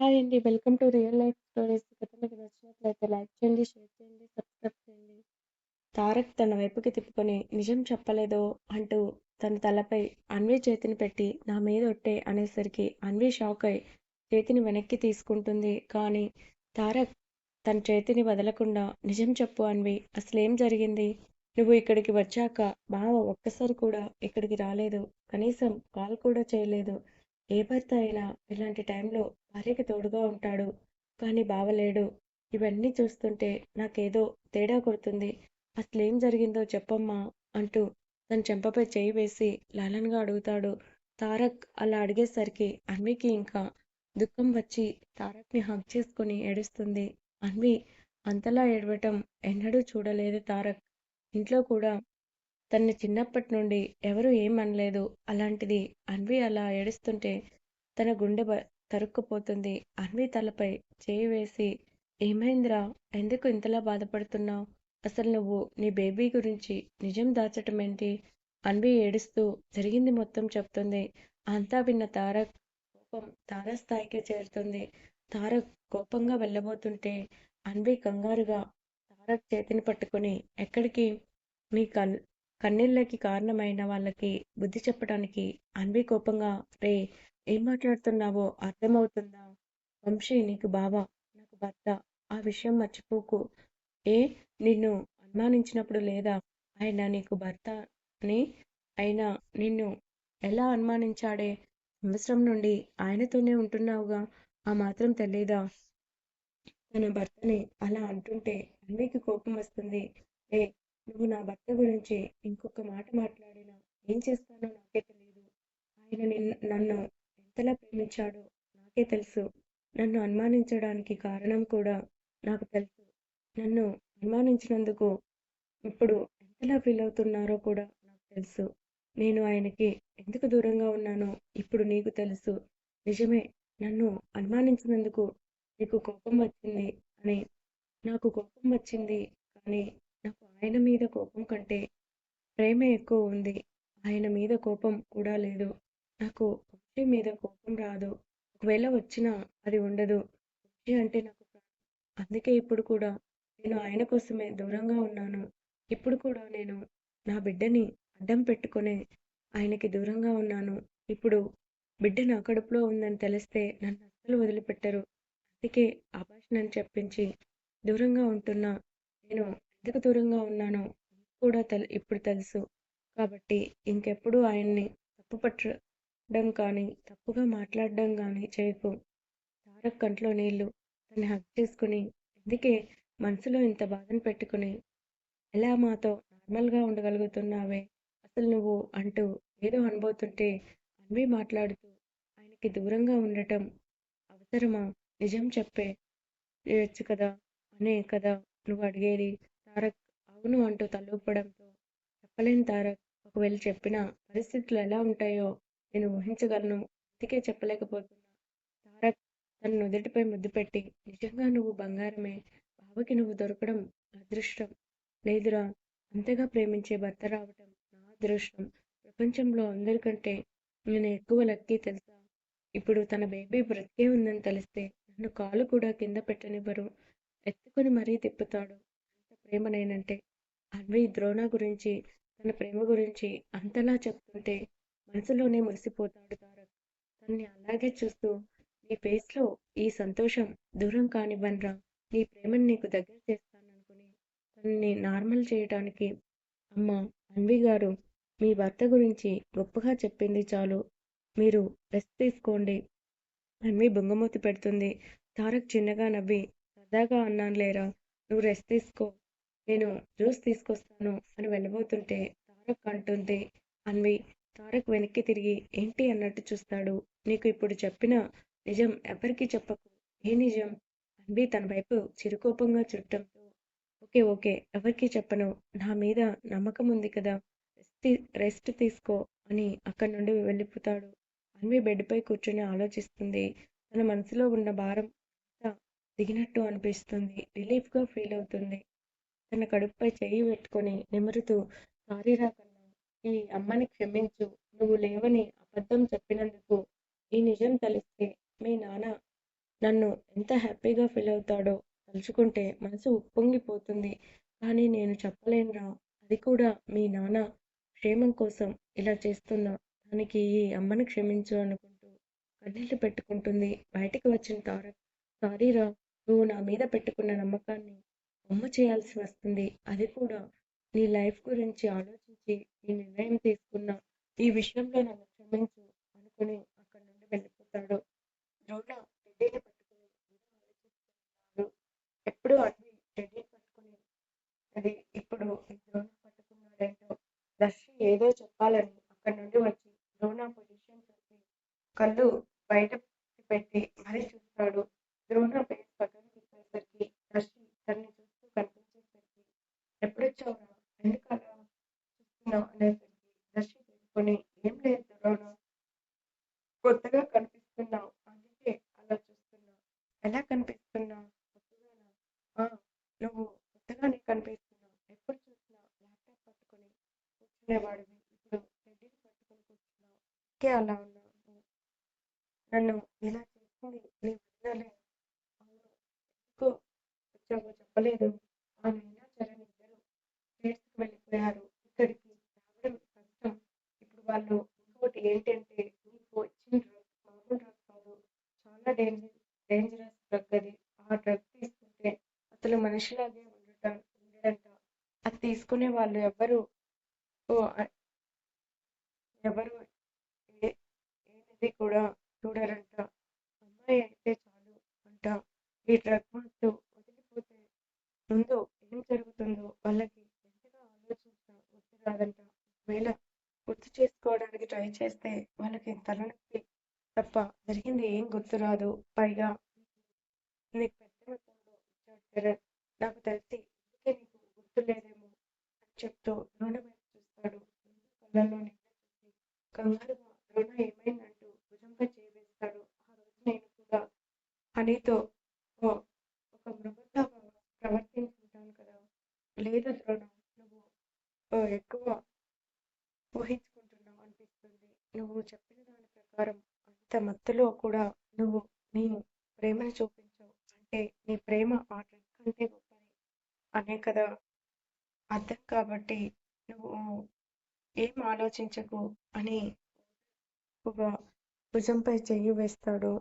Hi అండి. Welcome to real life stories. కథ మీకు నచ్చినట్లయితే లైక్ చేయండి, షేర్ చేయండి, సబ్స్క్రైబ్ చేయండి. తారక్ తన వైపుకి తిప్పుకొని నిజం చెప్పలేదో అంటూ తన తలపై అన్వి చేతిని పెట్టి నా మీద ఒట్టే అనేసరికి అన్వి షాక్ అయి చేతిని వెనక్కి తీసుకుంటుంది. కానీ తారక్ తన చేతిని వదలకుండా నిజం చెప్పు అన్వి. అసలేం జరిగింది? నువ్వు ఇక్కడికి వచ్చాక బావ ఒక్కసారి కూడా ఇక్కడికి రాలేదు. కనీసం కాల్ కూడా చేయలేదు. ఏ భర్త అయినా ఇలాంటి టైంలో భార్యకి తోడుగా ఉంటాడు. కానీ బావలేడు ఇవన్నీ చూస్తుంటే నాకేదో తేడా కొడుతుంది. అసలేం జరిగిందో చెప్పమ్మా అంటూ తన చెంపపై చేయి వేసి లాలన్గా అడుగుతాడు. తారక్ అలా అడిగేసరికి అన్వికి ఇంకా దుఃఖం వచ్చి తారక్ని హగ్ చేసుకొని ఏడుస్తుంది. అన్వి అంతలా ఏడవటం ఎన్నడూ చూడలేదు తారక్. ఇంట్లో కూడా తన్ని చిన్నప్పటి నుండి ఎవరూ ఏం అనలేదు. అలాంటిది అన్వి అలా ఏడుస్తుంటే తన గుండె తరుక్కుపోతుంది. అన్వి తలపై చేయి వేసి ఏమైందిరా? ఎందుకు ఇంతలా బాధపడుతున్నావు అసలు నువ్వు నీ బేబీ గురించి నిజం దాచటమేంటి? అన్వి ఏడుస్తూ జరిగింది మొత్తం చెప్తుంది. అంతా విన్న తారక్ కోపం తారాస్థాయికి చేరుతుంది. తారక్ కోపంగా వెళ్ళబోతుంటే అన్వి కంగారుగా తారక్ చేతిని పట్టుకొని ఎక్కడికి? నీ కన్ కన్నీళ్ళకి కారణమైన వాళ్ళకి బుద్ధి చెప్పటానికి అన్వి కోపంగా రే ఏం మాట్లాడుతున్నావో అర్థమవుతుందా? వంశీ నీకు బావ, నాకు భర్త. ఆ విషయం మర్చిపోకు. ఏ నిన్ను అనుమానించినప్పుడు లేదా ఆయన నీకు భర్త అని? అయినా నిన్ను ఎలా అనుమానించాడే? సంవత్సరం నుండి ఆయనతోనే ఉంటున్నావుగా ఆ మాత్రం తెలీదా? తన భర్తని అలా అంటుంటే అన్వికి కోపం వస్తుంది. ఏ నువ్వు నా భర్త గురించి ఇంకొక మాట మాట్లాడినా ఏం చేస్తానో నాకే తెలియదు ఆయన నిన్ను నన్ను ఎంతలా ప్రేమించాడో నాకే తెలుసు. నన్ను అనుమానించడానికి కారణం కూడా నాకు తెలుసు. నన్ను అనుమానించినందుకు ఇప్పుడు ఎంతలా ఫీల్ అవుతున్నారో కూడా నాకు తెలుసు. నేను ఆయనకి ఎందుకు దూరంగా ఉన్నానో ఇప్పుడు నీకు తెలుసు. నిజమే నన్ను అనుమానించినందుకు నీకు కోపం వచ్చింది అని నాకు కోపం వచ్చింది కానీ ఆయన మీద కోపం కంటే ప్రేమే ఎక్కువ ఉంది. ఆయన మీద కోపం కూడా లేదు. నాకు వంశీ మీద కోపం రాదు. ఒకవేళ వచ్చినా అది ఉండదు. వంశీ అంటే నాకు అందుకే ఇప్పుడు కూడా నేను ఆయన కోసమే దూరంగా ఉన్నాను. ఇప్పుడు కూడా నేను నా బిడ్డని అడ్డం పెట్టుకునే ఆయనకి దూరంగా ఉన్నాను. ఇప్పుడు బిడ్డ నా కడుపులో ఉందని తెలిస్తే నన్ను అస్సలు వదిలిపెట్టరు. అందుకే అబార్షన్ చెప్పించి దూరంగా ఉంటున్నా. నేను ఎందుకు దూరంగా ఉన్నానో కూడా తెలు ఇప్పుడు తెలుసు. కాబట్టి ఇంకెప్పుడు ఆయన్ని తప్పు పట్టడం కానీ, తప్పుగా మాట్లాడడం కానీ చేయకు. తారక్ కంట్లో నీళ్ళు. తన్ని హక్ చేసుకుని ఎందుకే మనసులో ఇంత బాధను పెట్టుకుని ఎలా మాతో నార్మల్గా ఉండగలుగుతున్నావే అసలు నువ్వు అంటూ ఏదో అనబోతుంటే అన్వి మాట్లాడుతూ ఆయనకి దూరంగా ఉండటం అవసరమా? నిజం చెప్పే చేయొచ్చు కదా అనే కదా నువ్వు అడిగేది? తారక్ అవును అంటూ తలూపడంతో చెప్పలేను తారక్. ఒకవేళ చెప్పినా పరిస్థితులు ఎలా ఉంటాయో నేను ఊహించగలను. అందుకే చెప్పలేకపోతున్నా. తారక్ తన నుదుటిపై ముద్దు పెట్టి నిజంగా నువ్వు బంగారమే. బావకి నువ్వు దొరకడం అదృష్టం. లేదురా అంతగా ప్రేమించే భర్త రావటం నా అదృష్టం. ప్రపంచంలో అందరికంటే నేను ఎక్కువ లక్కీ తెలుసా? ఇప్పుడు తన బేబీ బ్రతికే ఉందని తెలిస్తే నన్ను కాలు కూడా కింద పెట్టనివ్వరు. ఎత్తుకొని మరీ తిప్పుతాడు. ప్రేమ నేనంటే. అన్వి ద్రోణ గురించి, తన ప్రేమ గురించి అంతలా చెప్తుంటే మనసులోనే మురిసిపోతాడు తారక్. తన్ని అలాగే చూస్తూ నీ ఫేస్లో ఈ సంతోషం దూరం కానివ్వనరా నీ ప్రేమని నీకు దగ్గర చేస్తాననుకుని తనని నార్మల్ చేయటానికి అమ్మ అన్వి గారు మీ భర్త గురించి గొప్పగా చెప్పింది చాలు. మీరు రెస్ట్ తీసుకోండి. అన్వి బుంగమూతి పెడుతుంది. తారక్ చిన్నగా నవ్వి సరదాగా అన్నాను లేరా నువ్వు రెస్ట్ తీసుకో. నేను జ్యూస్ తీసుకొస్తాను అని వెళ్ళబోతుంటే తారక్ అంటుంది అన్వి. తారక్ వెనక్కి తిరిగి ఏంటి అన్నట్టు చూస్తాడు. నీకు ఇప్పుడు చెప్పిన నిజం ఎవరికి చెప్పకు. ఏ నిజం? అన్వి తన వైపు చిరుకోపంగా చుట్టంతో ఓకే ఓకే ఎవరికీ చెప్పను. నా మీద నమ్మకం ఉంది కదా రెస్ట్ రెస్ట్ తీసుకో అని అక్కడి నుండి వెళ్ళిపోతాడు. అన్వి బెడ్ పై ఆలోచిస్తుంది. తన మనసులో ఉన్న భారం దిగినట్టు అనిపిస్తుంది. రిలీఫ్గా ఫీల్ అవుతుంది. తన కడుపుపై చేయి పెట్టుకొని నిమురుతూ సారీరా కన్నా ఈ అమ్మని క్షమించు. నువ్వు లేవని అబద్ధం చెప్పినందుకు ఈ నిజం తెలిస్తే మీ నాన్న నన్ను ఎంత హ్యాపీగా ఫీల్ అవుతాడో తలుచుకుంటే మనసు ఉప్పొంగిపోతుంది కానీ నేను చెప్పలేనురా అది కూడా మీ నాన్న క్షేమం కోసం ఇలా చేస్తున్నా దానికి ఈ అమ్మని క్షమించు అనుకుంటూ కన్నీళ్ళు పెట్టుకుంటుంది బయటికి వచ్చిన తారక్ సారీరా నువ్వు నా మీద పెట్టుకున్న నమ్మకాన్ని అమ్మ చేయాల్సి వస్తుంది. అది కూడా నీ లైఫ్ గురించి ఆలోచించి ఈ నిర్ణయం తీసుకున్న ఈ విషయంలో నన్ను క్షమించు అనుకుని అక్కడి నుండి వెళ్ళిపోతాడు. ద్రోణ టెడ్డీని పట్టుకుని ఆలోచిస్తున్నాడు ఎప్పుడు అన్ని టెడ్డీని పట్టుకుని అది ఇప్పుడు ఈ ద్రోణ పట్టుకున్నాడేంటో దర్శి ఏదో చెప్పాలని అక్కడి నుండి వచ్చి ద్రోణ పొజిషన్ చూసి కళ్ళు బయట పెట్టి మరీ చూస్తాడు ద్రోణ ఫేస్ పక్కన తిప్పేసరికి దర్శి తనని చూస్తూ కనిపించేసరికి ఎప్పుడొచ్చావురా ఎందుకు అలా చూస్తున్నావు అనేసరికి దర్శి తీసుకొని ఏం లేదు ద్రోణ కొత్తగా కనిపిస్తున్నావు అందుకే అలా చూస్తున్నావు ఎలా కనిపిస్తున్నావు కొత్తగానా ఆ, నువ్వు కొత్తగానే కనిపిస్తున్నావు ఎప్పుడు చూసినా ల్యాప్టాప్ పట్టుకొని కూర్చునేవాడివి. ఇప్పుడు రెడ్డిని పట్టుకొని కూర్చున్నావు. ఇంకే అలా ఉన్నావు నన్ను ఇలా చేసింది నీ వదినలే ఎందుకు వచ్చావో చెప్పలేదు. ఆ నైనా చరణ్ ఇద్దరు స్టేట్స్కి వెళ్ళిపోయారు. ఇక్కడికి రావడం కష్టం. ఇప్పుడు వాళ్ళు ఇంకోటి ఏంటంటే నీకు వచ్చిన డ్రగ్ మామూలు డ్రగ్ కాదు. చాలా డేంజర్ డేంజరస్ డ్రగ్ అది. ఆ డ్రగ్ తీసుకుంటే అసలు మనిషిలాగే ఉండటం ఉండడంట అది తీసుకునే వాళ్ళు ఎవరు? ఓ, ఎవరు? ఏది కూడా చూడరంట. అమ్మాయి అయితే చాలు అంట. ఈ డ్రగ్ మత్తు వదిలిపోతే ముందు ఏం జరుగుతుందో వాళ్ళకి ఎంతగా ఆలోచించినా గుర్తు రాదంట ఒకవేళ గుర్తు చేసుకోవడానికి ట్రై చేస్తే వాళ్ళకి తలనొప్పి తప్ప జరిగింది ఏం గుర్తు రాదు. పైగా నీకు పెద్ద నాకు తెలిసి అందుకే నీకు గుర్తులేదేమో అని చెప్తూ ద్రోణ వైపు చూస్తాడు. కళ్ళల్లో నిద్ర చూసి కంగారుగా ద్రోణ ఏమైందంటూ భుజంగా చేయవేస్తాడు. ఆ రోజు నేను కూడా హనీతో ఒక మృగంలాగా ప్రవర్తించుకుంటాను కదా. లేదు ద్రోణ నువ్వు ఎక్కువ ఊహించుకుంటున్నావు అనిపిస్తుంది. నువ్వు చెప్పిన దాని ప్రకారం అంత మత్తులో కూడా నువ్వు నీ ప్రేమను చూపించావు. అంటే నీ ప్రేమ ఆటలు కంటే గొప్పది అనే కదా అర్థం కాబట్టి నువ్వు ఏం ఆలోచించకు అని ఒక భుజంపై చెయ్యి వేస్తాడు.